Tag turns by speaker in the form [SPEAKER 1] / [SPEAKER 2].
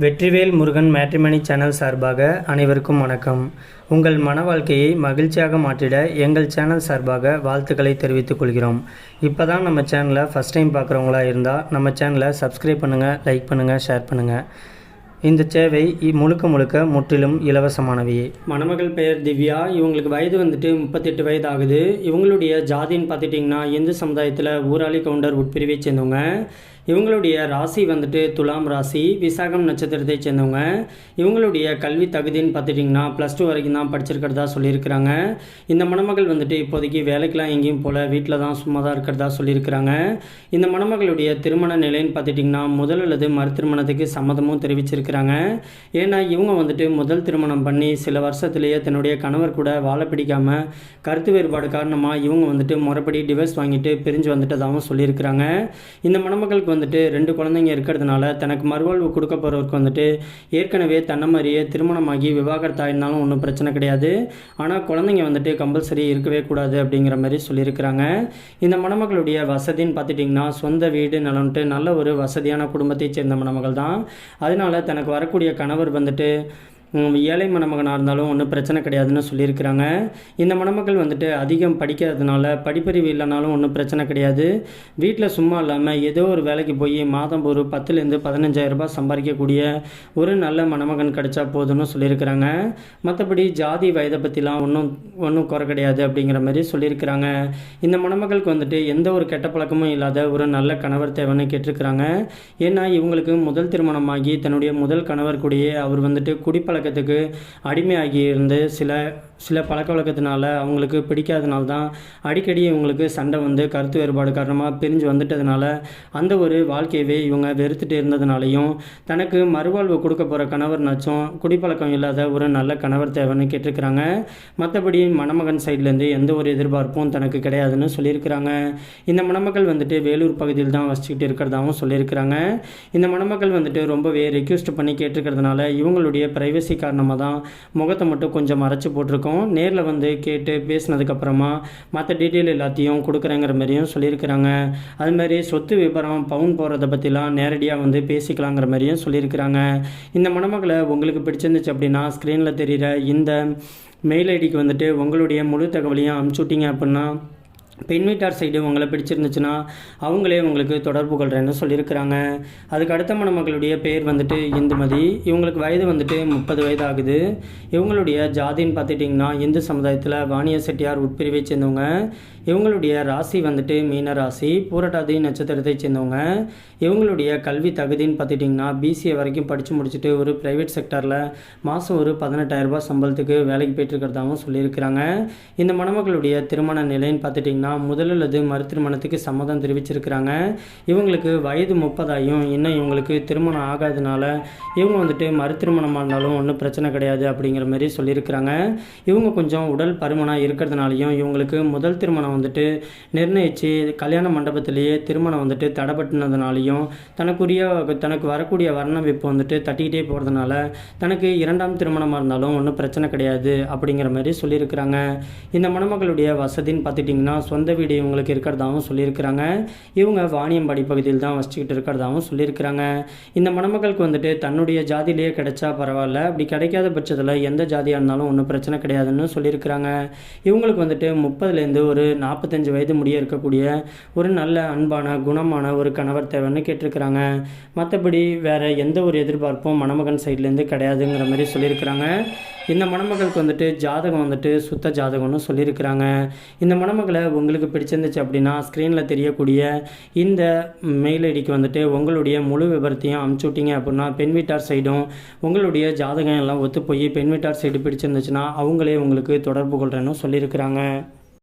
[SPEAKER 1] Vetrivel Murugan matrimony channel சார்பாக அனைவருக்கும் வணக்கம். உங்கள் மன வாழ்க்கையை மகிழ்ச்சியாக மாற்றிட எங்கள் சேனல் சார்பாக வாழ்த்துக்களை தெரிவித்துக் கொள்கிறோம். இப்போ தான் நம்ம சேனலை ஃபஸ்ட் டைம் பார்க்குறவங்களா இருந்தால் நம்ம சேனலை சப்ஸ்கிரைப் பண்ணுங்கள் லைக் பண்ணுங்கள் ஷேர் பண்ணுங்கள் இந்த சேவை முழுக்க முழுக்க முற்றிலும் இலவசமானவையே மணமகள் பெயர் திவ்யா. இவங்களுக்கு வயது வந்துட்டு முப்பத்தெட்டு வயது ஆகுது இவங்களுடைய ஜாதின்னு பார்த்துட்டிங்கன்னா இந்து சமுதாயத்தில் ஊராளி கவுண்டர் உட்பிரிவை சேர்ந்தவங்க. இவங்களுடைய ராசி வந்துட்டு துலாம் ராசி விசாகம் நட்சத்திரத்தை சேர்ந்தவங்க. இவங்களுடைய கல்வி தகுதின்னு பார்த்துட்டிங்கன்னா ப்ளஸ் டூ வரைக்கும் தான் படிச்சிருக்கிறதா சொல்லியிருக்கிறாங்க. இந்த மணமகள் வந்துட்டு இப்போதைக்கு வேலைக்கெலாம் எங்கேயும் போல் வீட்டில் தான் சும்மா தான் இருக்கிறதா சொல்லியிருக்கிறாங்க. இந்த மணமகளுடைய திருமண நிலைன்னு பார்த்துட்டிங்கன்னா முதல் அல்லது மறு திருமணத்துக்கு சம்மதமும் தெரிவிச்சிருக்கிறாங்க. ஏன்னா இவங்க வந்துட்டு முதல் திருமணம் பண்ணி சில வருஷத்துலேயே தன்னுடைய கணவர் கூட வாழ பிடிக்காமல் கருத்து வேறுபாடு காரணமாக இவங்க வந்துட்டு முறைப்படி டிவைஸ் வாங்கிட்டு பிரிஞ்சு வந்துட்டதாகவும் சொல்லியிருக்கிறாங்க. இந்த மணமகளுக்கு வந்துட்டு ரெண்டு குழந்தைங்க இருக்கிறதுனால தனக்கு மறுவாழ்வு கொடுக்க போகிறவருக்கு வந்துட்டு ஏற்கனவே தன்னை மாதிரியே திருமணமாகி விவாகரத்தாயிருந்தாலும் ஒன்றும் பிரச்சனை கிடையாது. ஆனால் குழந்தைங்க வந்துட்டு கம்பல்சரி இருக்கவே கூடாது அப்படிங்கிற மாதிரி சொல்லியிருக்கிறாங்க. இந்த மணமகளுடைய வசதின்னு பார்த்துட்டிங்கன்னா சொந்த வீடு நலன்ட்டு நல்ல ஒரு வசதியான குடும்பத்தை சேர்ந்த மணமகள் தான் அதனால தனக்கு வரக்கூடிய கணவர் வந்துட்டு ஏழை மணமகனாக இருந்தாலும் ஒன்றும் பிரச்சனை கிடையாதுன்னு சொல்லியிருக்கிறாங்க. இந்த மணமக்கள் வந்துட்டு அதிகம் படிக்காததுனால படிப்பறிவு இல்லைனாலும் ஒன்றும் பிரச்சனை கிடையாது. வீட்டில் சும்மா இல்லாமல் ஏதோ ஒரு வேலைக்கு போய் மாதம் ஒரு பத்துலேருந்து பதினஞ்சாயிரம் ரூபாய் சம்பாதிக்கக்கூடிய ஒரு நல்ல மணமகன் கிடைச்சா போதும்னு சொல்லியிருக்கிறாங்க. மற்றபடி ஜாதி வயதை பற்றிலாம் ஒன்றும் ஒன்றும் குறை கிடையாது அப்படிங்கிற மாதிரி சொல்லியிருக்கிறாங்க. இந்த மணமகளுக்கு வந்துட்டு எந்த ஒரு கெட்ட பழக்கமும் இல்லாத ஒரு நல்ல கணவர் தேவைன்னு கேட்டிருக்கிறாங்க. ஏன்னா இவங்களுக்கு முதல் திருமணமாகி தன்னுடைய முதல் கணவர் கூடயே அவர் வந்துட்டு குடிப்பழக்கம் அடிமையாகி இருந்து சில சில பழக்க வழக்கத்தினால அவங்களுக்கு பிடிக்காதனால தான் அடிக்கடி இவங்களுக்கு சண்டை வந்து கருத்து வேறுபாடு காரணமாக பிரிஞ்சு வந்துட்டதுனால அந்த ஒரு வாழ்க்கையவே இவங்க வெறுத்துட்டு இருந்ததுனாலையும் தனக்கு மறுவாழ்வு கொடுக்க போகிற கணவர் நச்சம் குடிப்பழக்கம் இல்லாத ஒரு நல்ல கணவர் தேவைன்னு கேட்டிருக்கிறாங்க. மற்றபடி மணமகன் சைட்லேருந்து எந்த ஒரு எதிர்பார்ப்பும் தனக்கு கிடையாதுன்னு சொல்லியிருக்கிறாங்க. இந்த மணமக்கள் வந்துட்டு வேலூர் பகுதியில் தான் வசிச்சுக்கிட்டு இருக்கிறதாகவும் சொல்லியிருக்கிறாங்க. இந்த மணமக்கள் வந்துட்டு ரொம்பவே ரெக்யூஸ்ட் பண்ணி கேட்டிருக்கிறதுனால இவங்களுடைய ப்ரைவசி காரணமாக தான் முகத்தை மட்டும் கொஞ்சம் மறைச்சு போட்டிருக்கோம். நேரில் வந்து கேட்டு பேசினதுக்கப்புறமா மற்ற டீட்டெயில் எல்லாத்தையும் கொடுக்குறேங்கிற மாதிரியும் சொல்லியிருக்கிறாங்க. அது மாதிரி சொத்து விபரம் பவுன் போகிறத பற்றிலாம் நேரடியாக வந்து பேசிக்கலாங்கிற மாதிரியும் சொல்லியிருக்கிறாங்க. இந்த மணமகளை உங்களுக்கு பிடிச்சிருந்துச்சு அப்படின்னா ஸ்க்ரீனில் தெரிகிற இந்த மெயில் ஐடிக்கு வந்துட்டு உங்களுடைய முழு தகவலையும் அனுப்பிச்சுட்டிங்க அப்படின்னா பெண் வீட்டார் சைடு உங்களை பிடிச்சிருந்துச்சுன்னா அவங்களே உங்களுக்கு தொடர்பு கொள்கிறேன்னு சொல்லியிருக்கிறாங்க. அதுக்கு அடுத்த மணமகளுடைய பேர் வந்துட்டு இந்துமதி. இவங்களுக்கு வயது வந்துட்டு முப்பது வயது ஆகுது இவங்களுடைய ஜாதின்னு பார்த்துட்டிங்கன்னா இந்து சமுதாயத்தில் வாணிய செட்டியார் உட்பிரிவை சேர்ந்தவங்க. இவங்களுடைய ராசி வந்துட்டு மீன ராசி பூரட்டாதி நட்சத்திரத்தை சேர்ந்தவங்க. இவங்களுடைய கல்வி தகுதின்னு பார்த்துட்டிங்கன்னா பிசிஏ வரைக்கும் படித்து முடிச்சுட்டு ஒரு ப்ரைவேட் செக்டரில் மாதம் ஒரு 18000 ரூபாய் சம்பளத்துக்கு வேலைக்கு போயிட்டு இருக்கிறதாகவும் சொல்லியிருக்கிறாங்க. இந்த மணமகளுடைய திருமண நிலைன்னு பார்த்துட்டிங்கன்னா முதல் அல்லது மறு திருமணத்துக்கு சம்மதம் தெரிவிச்சிருக்கிறாங்க. இவங்களுக்கு வயது முப்பதாயும் இன்னும் இவங்களுக்கு திருமணம் ஆகாதனால இவங்க வந்துட்டு மறு திருமணமாக இருந்தாலும் ஒன்றும் பிரச்சனை கிடையாது அப்படிங்கிற மாதிரி சொல்லியிருக்கிறாங்க. இவங்க கொஞ்சம் உடல் பருமனாக இருக்கிறதுனாலையும் இவங்களுக்கு முதல் திருமணம் வந்துட்டு நிர்ணயித்து கல்யாண மண்டபத்திலேயே திருமணம் வந்துட்டு தடைப்பட்டுனதுனாலையும் தனக்குரிய தனக்கு வரக்கூடிய வர்ணமைப்பு வந்துட்டு தட்டிக்கிட்டே போகிறதுனால தனக்கு இரண்டாம் திருமணமாக இருந்தாலும் ஒன்றும் பிரச்சனை கிடையாது அப்படிங்கிற மாதிரி சொல்லியிருக்கிறாங்க. இந்த மணமகளுடைய வசதின்னு பார்த்துட்டிங்கன்னா சொந்த வீடு இவங்களுக்கு இருக்கிறதாகவும் சொல்லியிருக்கிறாங்க. இவங்க வாணியம்பாடி பகுதியில் தான் வசிச்சுக்கிட்டு இருக்கிறதாகவும் சொல்லியிருக்கிறாங்க. இந்த மணமகளுக்கு வந்துட்டு தன்னுடைய ஜாதியிலேயே கிடைச்சா பரவாயில்ல. அப்படி கிடைக்காத பட்சத்தில் எந்த ஜாதியாக இருந்தாலும் ஒன்றும் பிரச்சனை கிடையாதுன்னு சொல்லியிருக்கிறாங்க. இவங்களுக்கு வந்துட்டு முப்பதுலேருந்து ஒரு நாற்பத்தஞ்சு வயது முடிய இருக்கக்கூடிய ஒரு நல்ல அன்பான குணமான ஒரு கணவர் தேவைன்னு கேட்டிருக்கிறாங்க. மற்றபடி வேற எந்த ஒரு எதிர்பார்ப்பும் மணமகன் சைட்லேருந்து கிடையாதுங்கிற மாதிரி சொல்லியிருக்கிறாங்க. இந்த மணமகளுக்கு வந்துட்டு ஜாதகம் வந்துட்டு சுத்த ஜாதகம்னு சொல்லியிருக்கிறாங்க. இந்த மணமகளை உங்களுக்கு பிடிச்சிருந்துச்சு அப்படின்னா ஸ்க்ரீனில் தெரியக்கூடிய இந்த மெயில் ஐடிக்கு வந்துட்டு உங்களுடைய முழு விவரத்தையும் அமுச்சு விட்டீங்க அப்படின்னா பெண் வீட்டார் சைடும் உங்களுடைய ஜாதகம் எல்லாம் ஒத்து போய் பெண் வீட்டார் சைடு பிடிச்சிருந்துச்சுன்னா அவங்களே உங்களுக்கு தொடர்பு கொள்கிறேன்னு சொல்லியிருக்கிறாங்க.